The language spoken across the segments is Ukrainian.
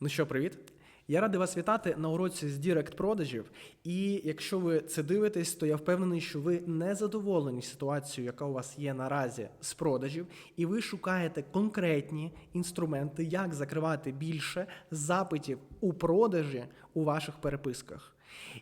Ну що, привіт! Я радий вас вітати на уроці з Дірект продажів. І якщо ви це дивитесь, то я впевнений, що ви не задоволені ситуацією, яка у вас є наразі з продажів, і ви шукаєте конкретні інструменти, як закривати більше запитів у продажі у ваших переписках.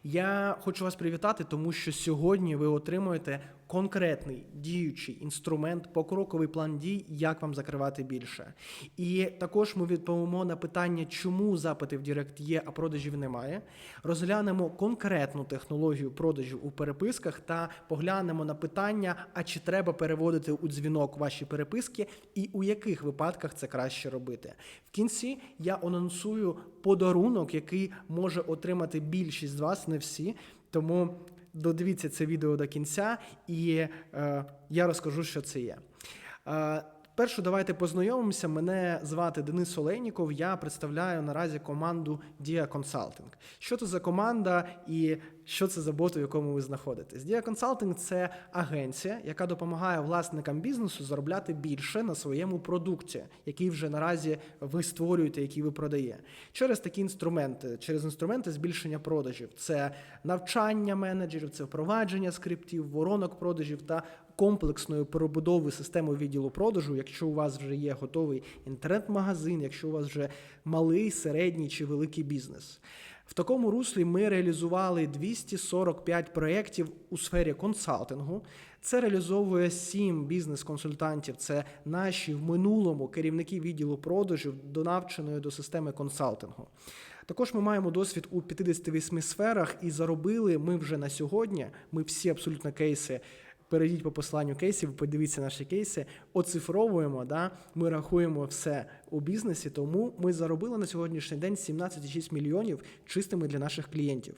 Я хочу вас привітати, тому що сьогодні ви отримуєте конкретний діючий інструмент, покроковий план дій, як вам закривати більше. І також ми відповімо на питання, чому запити в Директ є, а продажів немає. Розглянемо конкретну технологію продажів у переписках та поглянемо на питання, а чи треба переводити у дзвінок ваші переписки, і у яких випадках це краще робити. В кінці я анонсую подарунок, який може отримати більшість з вас, не всі. Тому додивіться це відео до кінця, і е, я розкажу, що це є. Е, Першу давайте познайомимося. Мене звати Денис Олейніков. Я представляю наразі команду Dia Consulting. Що це за команда і що це за бот, у якому ви знаходитесь? Dia Consulting – це агенція, яка допомагає власникам бізнесу заробляти більше на своєму продукті, який вже наразі ви створюєте, який ви продаєте. Через такі інструменти, через інструменти збільшення продажів. Це навчання менеджерів, це впровадження скриптів, воронок продажів та комплексної перебудови системи відділу продажу, якщо у вас вже є готовий інтернет-магазин, якщо у вас вже малий, середній чи великий бізнес. В такому руслі ми реалізували 245 проєктів у сфері консалтингу. Це реалізовує сім бізнес-консультантів. Це наші в минулому керівники відділу продажів, донавченої до системи консалтингу. Також ми маємо досвід у 58 сферах і заробили ми вже на сьогодні. Ми всі абсолютно кейси. Перейдіть по посланню кейсів, подивіться наші кейси, оцифровуємо. Да? Ми рахуємо все у бізнесі, тому ми заробили на сьогоднішній день 17,6 мільйонів чистими для наших клієнтів.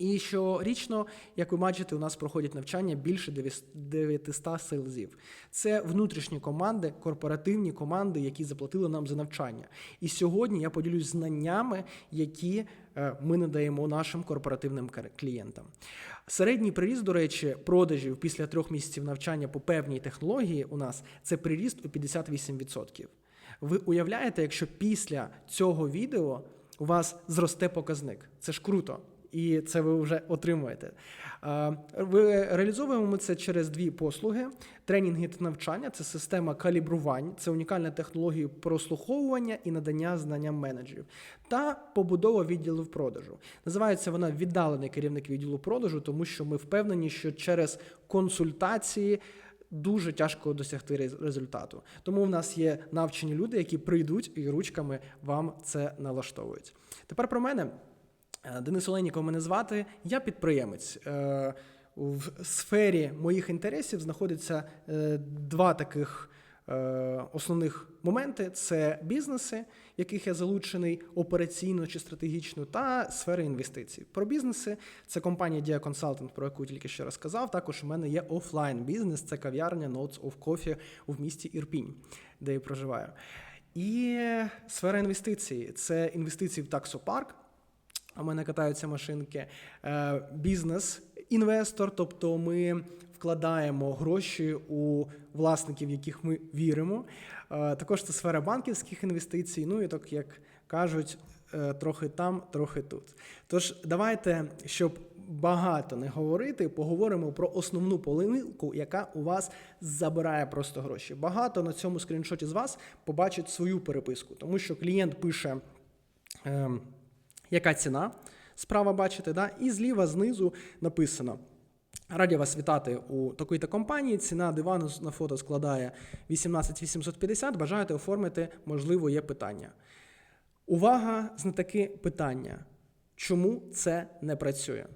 І щорічно, як ви бачите, у нас проходять навчання більше 900 селзів. Це внутрішні команди, корпоративні команди, які заплатили нам за навчання. І сьогодні я поділюсь знаннями, які е, ми надаємо нашим корпоративним клієнтам. Середній приріст, до речі, продажів після трьох місяців навчання по певній технології у нас це приріст у 58%. Ви уявляєте, якщо після цього відео у вас зросте показник? Це ж круто. І це ви вже отримуєте. Ви реалізовуємо це через дві послуги: тренінги та навчання це система калібрувань, це унікальна технологія прослуховування і надання знання менеджерів, та побудова відділу продажу. Називається вона віддалений керівник відділу продажу, тому що ми впевнені, що через консультації. Дуже тяжко досягти результату. Тому в нас є навчені люди, які прийдуть і ручками вам це налаштовують. Тепер про мене. Е, Денис Оленіков мене звати. Я підприємець. Е, В сфері моїх інтересів знаходяться е, два таких основних моменти: це бізнеси, в яких я залучений операційно чи стратегічно, та сфери інвестицій. Про бізнеси це компанія Dia Consulting, про яку тільки що розказав. Також у мене є офлайн бізнес, це кав'ярня Notes of Coffee у місті Ірпінь, де я проживаю. І сфера інвестицій це інвестиції в таксопарк. У мене катаються машинки. Е, Бізнес, інвестор, тобто ми вкладаємо гроші у власників, в яких ми віримо. Е, Також це сфера банківських інвестицій. Ну і так як кажуть, е, трохи там, трохи тут. Тож давайте, щоб багато не говорити, поговоримо про основну половинку, яка у вас забирає просто гроші. Багато на цьому скріншоті з вас побачить свою переписку, тому що клієнт пише. Яка ціна. Справа бачите, да? і зліва знизу написано. Раді вас вітати у такої-то компанії. Ціна дивану на фото складає 18 850. Бажаєте оформити, можливо, є питання. Увага, знатоки питання. Чому це не працює?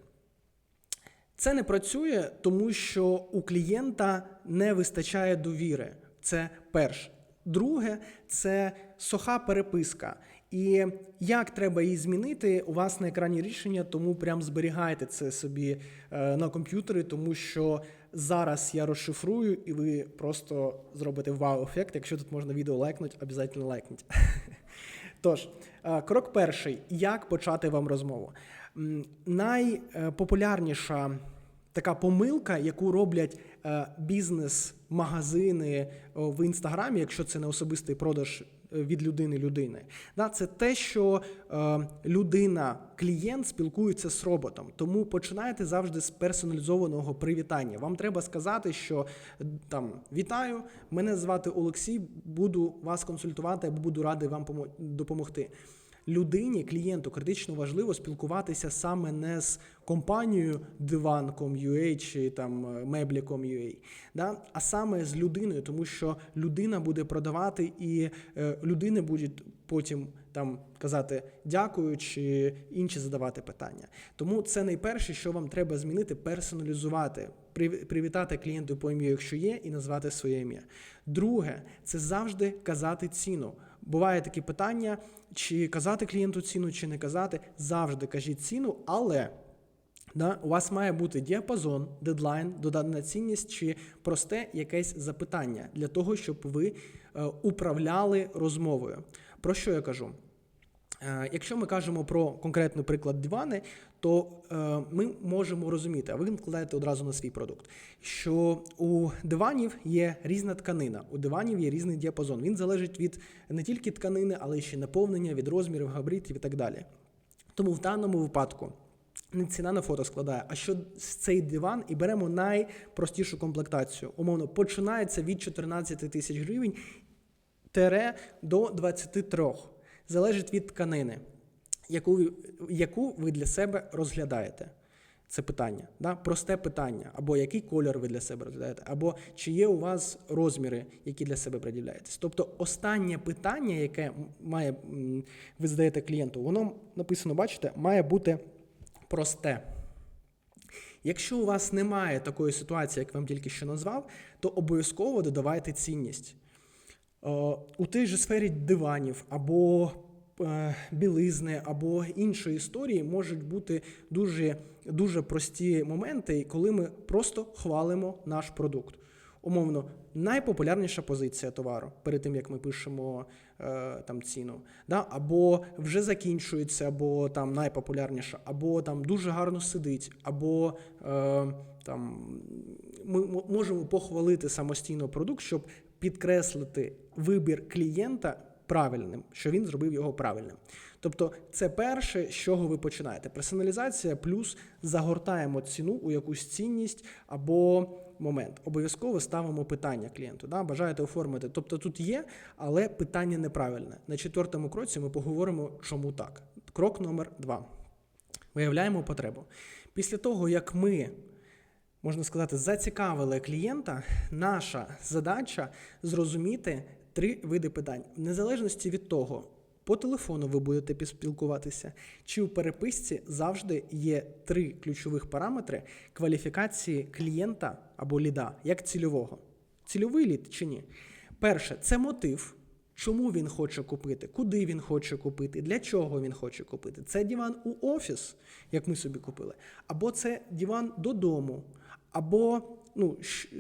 Це не працює, тому що у клієнта не вистачає довіри. Це перше. Друге, це суха переписка. І як треба її змінити, у вас на екрані рішення, тому прям зберігайте це собі е, на комп'ютері, тому що зараз я розшифрую, і ви просто зробите вау-ефект. Якщо тут можна відео лайкнути, обов'язково лайкніть. Тож, е, крок перший: як почати вам розмову? Найпопулярніша така помилка, яку роблять е, бізнес-магазини в інстаграмі, якщо це не особистий продаж від людини людини. Да, це те, що е, людина, клієнт спілкується з роботом. Тому починайте завжди з персоналізованого привітання. Вам треба сказати, що там вітаю, мене звати Олексій, буду вас консультувати або буду радий вам помо- допомогти. Людині, клієнту критично важливо спілкуватися саме не з компанією Divan.com.ua чи там е, Mebli.com.ua, да? а саме з людиною, тому що людина буде продавати і е, людини будуть потім там казати дякую чи інші задавати питання. Тому це найперше, що вам треба змінити, персоналізувати, Прив- привітати клієнту по ім'ю, якщо є, і назвати своє ім'я. Друге, це завжди казати ціну. Буває такі питання, чи казати клієнту ціну, чи не казати. Завжди кажіть ціну, але да, у вас має бути діапазон, дедлайн, додана цінність чи просте якесь запитання для того, щоб ви е, управляли розмовою. Про що я кажу? Е, Якщо ми кажемо про конкретний приклад дивани, то е, ми можемо розуміти, а ви вкладаєте одразу на свій продукт, що у диванів є різна тканина, у диванів є різний діапазон. Він залежить від не тільки тканини, але й ще наповнення, від розмірів, габаритів і так далі. Тому в даному випадку не ціна на фото складає, а що з цей диван і беремо найпростішу комплектацію. Умовно, починається від 14 тисяч гривень тере до 23. Залежить від тканини, яку, яку ви для себе розглядаєте. Це питання, да? просте питання, або який кольор ви для себе розглядаєте, або чи є у вас розміри, які для себе приділяєтесь. Тобто останнє питання, яке має ви задаєте клієнту, воно написано, бачите, має бути просте. Якщо у вас немає такої ситуації, як вам тільки що назвав, то обов'язково додавайте цінність. Е, У тій же сфері диванів або е, білизни, або іншої історії можуть бути дуже, дуже прості моменти, коли ми просто хвалимо наш продукт. Умовно, найпопулярніша позиція товару перед тим, як ми пишемо е, там ціну, да? або вже закінчується, або там найпопулярніша, або там дуже гарно сидить, або е, там ми можемо похвалити самостійно продукт, щоб підкреслити вибір клієнта правильним, що він зробив його правильним. Тобто, це перше, з чого ви починаєте. Персоналізація плюс загортаємо ціну у якусь цінність або момент. Обов'язково ставимо питання клієнту. Да? Бажаєте оформити. Тобто тут є, але питання неправильне. На четвертому кроці ми поговоримо, чому так. Крок номер два. Виявляємо потребу. Після того, як ми можна сказати, зацікавили клієнта, наша задача зрозуміти три види питань, в незалежності від того, по телефону ви будете поспілкуватися, чи у переписці завжди є три ключових параметри кваліфікації клієнта або ліда, як цільового. Цільовий лід чи ні? Перше, це мотив. Чому він хоче купити, куди він хоче купити, для чого він хоче купити. Це диван у офіс, як ми собі купили, або це диван додому, або ну,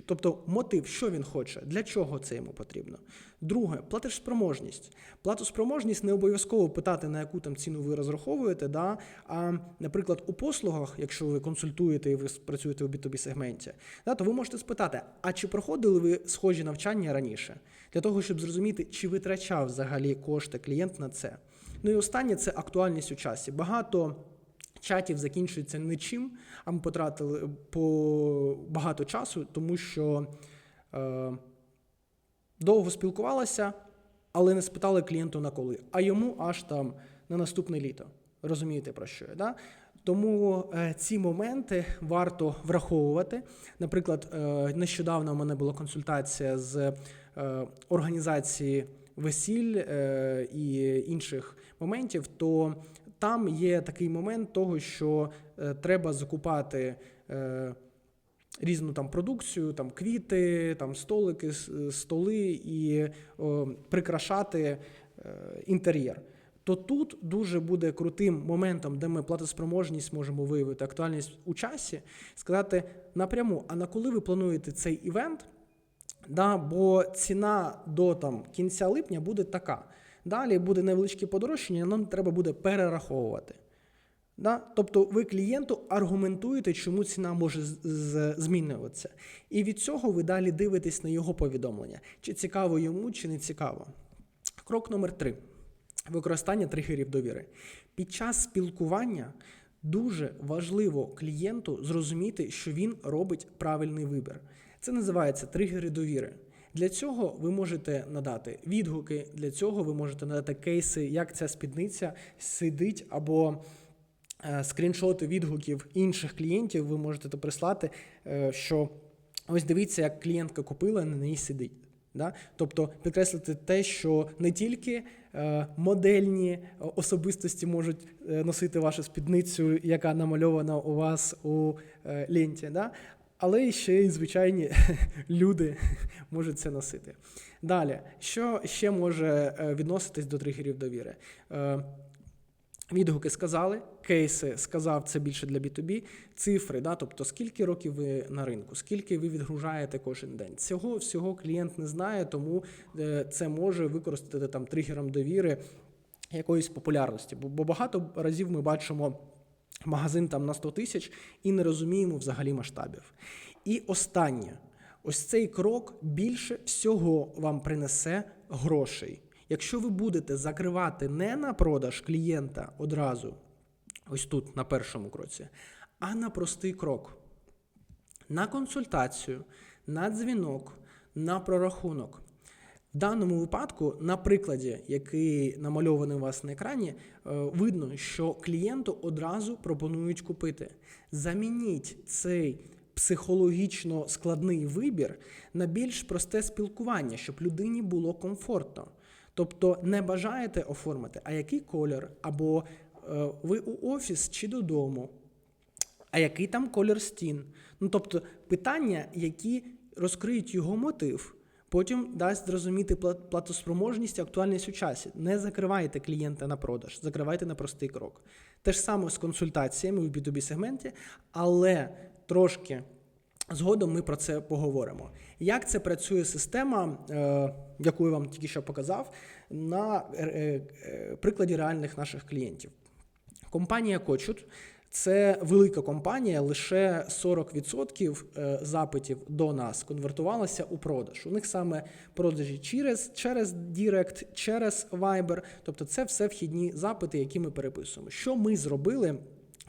тобто мотив, що він хоче, для чого це йому потрібно. Друге, платежспроможність. Платоспроможність не обов'язково питати, на яку там ціну ви розраховуєте. Да? А, наприклад, у послугах, якщо ви консультуєте і ви працюєте у B2B сегменті, да, то ви можете спитати, а чи проходили ви схожі навчання раніше? Для того, щоб зрозуміти, чи витрачав взагалі кошти клієнт на це. Ну і останнє це актуальність у часі. Багато чатів закінчується нічим, а ми потратили по багато часу, тому що е, довго спілкувалися, але не спитали клієнту на коли, а йому аж там на наступне літо. Розумієте про що я? Да? Тому е, ці моменти варто враховувати. Наприклад, е, нещодавно у мене була консультація з е, організації весіль е, і інших моментів, то там є такий момент того, що е, треба закупати е, різну там продукцію, там квіти, там столики, столи і о, прикрашати е, інтер'єр. То тут дуже буде крутим моментом, де ми платоспроможність можемо виявити актуальність у часі, сказати напряму: а на коли ви плануєте цей івент? Да, бо ціна до там, кінця липня буде така. Далі буде невеличке подорожчання, нам треба буде перераховувати. Да? Тобто ви клієнту аргументуєте, чому ціна може змінюватися. І від цього ви далі дивитесь на його повідомлення, чи цікаво йому, чи не цікаво. Крок номер три. Використання тригерів довіри. Під час спілкування дуже важливо клієнту зрозуміти, що він робить правильний вибір. Це називається тригери довіри. Для цього ви можете надати відгуки, для цього ви можете надати кейси, як ця спідниця сидить, або е, скріншоти відгуків інших клієнтів. Ви можете то прислати, е, що ось дивіться, як клієнтка купила, на ній сидить. Да? Тобто підкреслити те, що не тільки е, модельні особистості можуть носити вашу спідницю, яка намальована у вас у ленті, да? Але ще й звичайні люди можуть це носити. Далі, що ще може е, відноситись до тригерів довіри? Е, Відгуки сказали, кейси сказав, це більше для B2B, цифри, да, тобто скільки років ви на ринку, скільки ви відгружаєте кожен день. Цього всього клієнт не знає, тому е, це може використати там тригером довіри якоїсь популярності. Бо, бо багато разів ми бачимо магазин там на 100 тисяч і не розуміємо взагалі масштабів. І останнє, ось цей крок більше всього вам принесе грошей. Якщо ви будете закривати не на продаж клієнта одразу, ось тут, на першому кроці, а на простий крок, на консультацію, на дзвінок, на прорахунок. В даному випадку, на прикладі, який намальований у вас на екрані, е, видно, що клієнту одразу пропонують купити. Замініть цей психологічно складний вибір на більш просте спілкування, щоб людині було комфортно. Тобто не бажаєте оформити, а який колір, або е, ви у офіс чи додому, а який там колір стін. Ну тобто питання, які розкриють його мотив, потім дасть зрозуміти платоспроможність і актуальність у часі. Не закривайте клієнта на продаж, закривайте на простий крок. Те ж саме з консультаціями в B2B сегменті, але трошки Згодом ми про це поговоримо. Як це працює система, е, яку я вам тільки що показав, на е, е, прикладі реальних наших клієнтів. Компанія Кочут це велика компанія, лише 40% е, запитів до нас конвертувалося у продаж. У них саме продажі через, через Direct, через Viber, тобто це все вхідні запити, які ми переписуємо. Що ми зробили,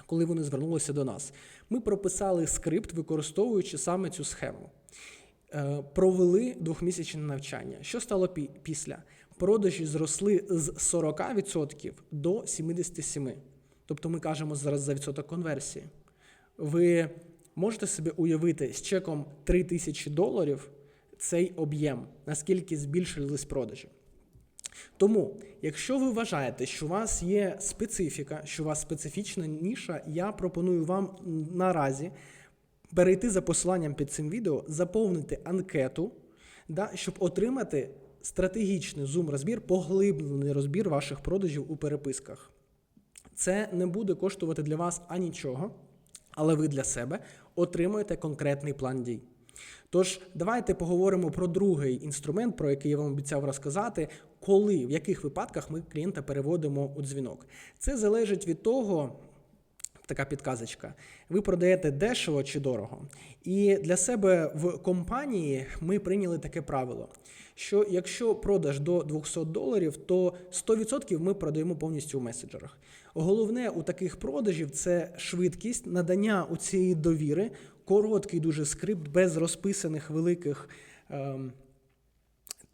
коли вони звернулися до нас? Ми прописали скрипт, використовуючи саме цю схему. Е, Провели двохмісячне навчання. Що стало пі- після? Продажі зросли з 40% до 77%. Тобто ми кажемо зараз за відсоток конверсії. Ви можете собі уявити з чеком 3 тисячі доларів цей об'єм, наскільки збільшились продажі. Тому, якщо ви вважаєте, що у вас є специфіка, що у вас специфічна ніша, я пропоную вам наразі перейти за посиланням під цим відео, заповнити анкету, да, щоб отримати стратегічний зум-розбір, поглиблений розбір ваших продажів у переписках. Це не буде коштувати для вас анічого, але ви для себе отримуєте конкретний план дій. Тож, давайте поговоримо про другий інструмент, про який я вам обіцяв розказати, коли, в яких випадках ми клієнта переводимо у дзвінок. Це залежить від того, така підказочка. Ви продаєте дешево чи дорого. І для себе в компанії ми прийняли таке правило, що якщо продаж до 200 доларів, то 100% ми продаємо повністю в меседжерах. Головне у таких продажів це швидкість, надання у цієї довіри, короткий дуже скрипт без розписаних великих. Ем,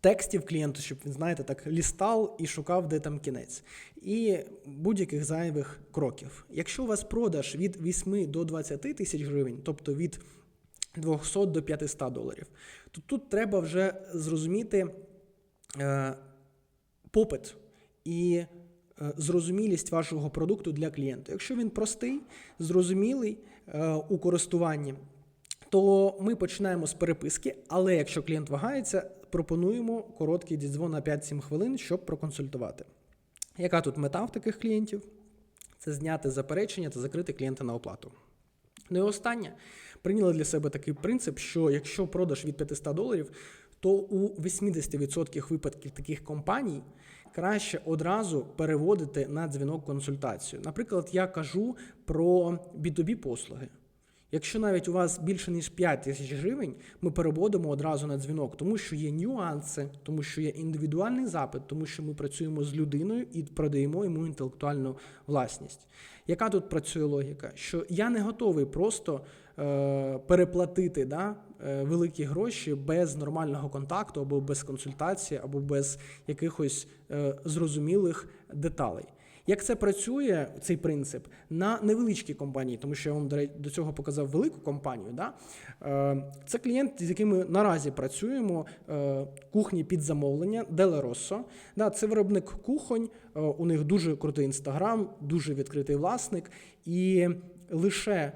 текстів клієнту, щоб він, знаєте, так лістав і шукав, де там кінець, і будь-яких зайвих кроків. Якщо у вас продаж від 8 до 20 тисяч гривень, тобто від 200 до 500 доларів, то тут треба вже зрозуміти е, попит і е, зрозумілість вашого продукту для клієнта. Якщо він простий, зрозумілий е, у користуванні, то ми починаємо з переписки, але якщо клієнт вагається, пропонуємо короткий дідзвон на 5-7 хвилин, щоб проконсультувати. Яка тут мета в таких клієнтів? Це зняти заперечення та закрити клієнта на оплату. Ну і останнє. Прийняли для себе такий принцип, що якщо продаж від 500 доларів, то у 80% випадків таких компаній краще одразу переводити на дзвінок консультацію. Наприклад, я кажу про B2B послуги. Якщо навіть у вас більше ніж 5 тисяч гривень, ми переводимо одразу на дзвінок, тому що є нюанси, тому що є індивідуальний запит, тому що ми працюємо з людиною і продаємо йому інтелектуальну власність. Яка тут працює логіка? Що я не готовий просто е, переплатити да, е, великі гроші без нормального контакту, або без консультації, або без якихось е, зрозумілих деталей. Як це працює, цей принцип, на невеличкій компанії, тому що я вам до цього показав велику компанію. Да? Е, Це клієнт, з яким ми наразі працюємо, е, кухні під замовлення, Делероссо. Да, це виробник кухонь, е, у них дуже крутий інстаграм, дуже відкритий власник, і лише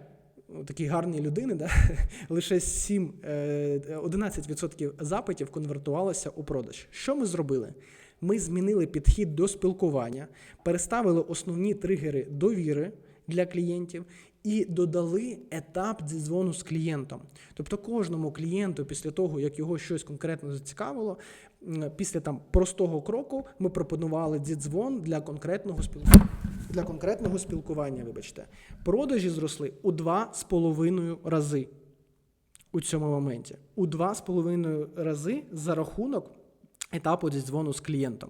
такі гарні людини, да? лише 7, е, 11% запитів конвертувалося у продаж. Що ми зробили? Ми змінили підхід до спілкування, переставили основні тригери довіри для клієнтів і додали етап дзвону з клієнтом. Тобто кожному клієнту, після того, як його щось конкретно зацікавило, після там простого кроку ми пропонували дзвон для конкретного спілкування. Для конкретного спілкування, вибачте, продажі зросли у 2,5 рази у цьому моменті. У 2,5 рази за рахунок етапу дзвону з клієнтом.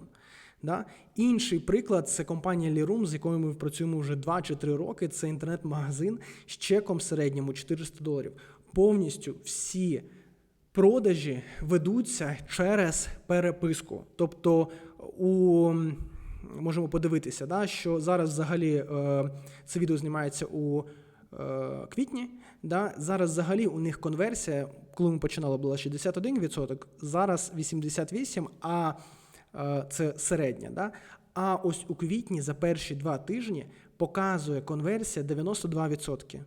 Да? Інший приклад це компанія Lirum, з якою ми працюємо вже 2 чи 3 роки. Це інтернет-магазин з чеком середньому 400 доларів. Повністю всі продажі ведуться через переписку. Тобто у можемо подивитися, да, що зараз взагалі е, це відео знімається у квітні. Да, зараз взагалі у них конверсія, коли ми починали, була 61%, зараз 88%, а е, це середня. Да? А ось у квітні за перші два тижні показує конверсія 92%.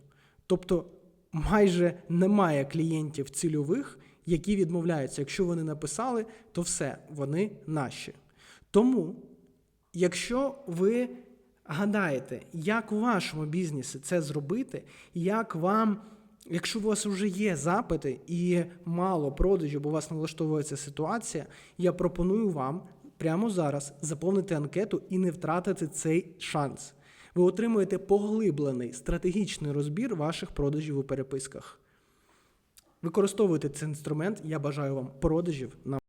Тобто майже немає клієнтів цільових, які відмовляються. Якщо вони написали, то все, вони наші. Тому, якщо ви гадаєте, як у вашому бізнесі це зробити, як вам, якщо у вас вже є запити і мало продажів, бо у вас не влаштовує ця ситуація, я пропоную вам прямо зараз заповнити анкету і не втратити цей шанс. Ви отримуєте поглиблений стратегічний розбір ваших продажів у переписках. Використовуйте цей інструмент. Я бажаю вам продажів на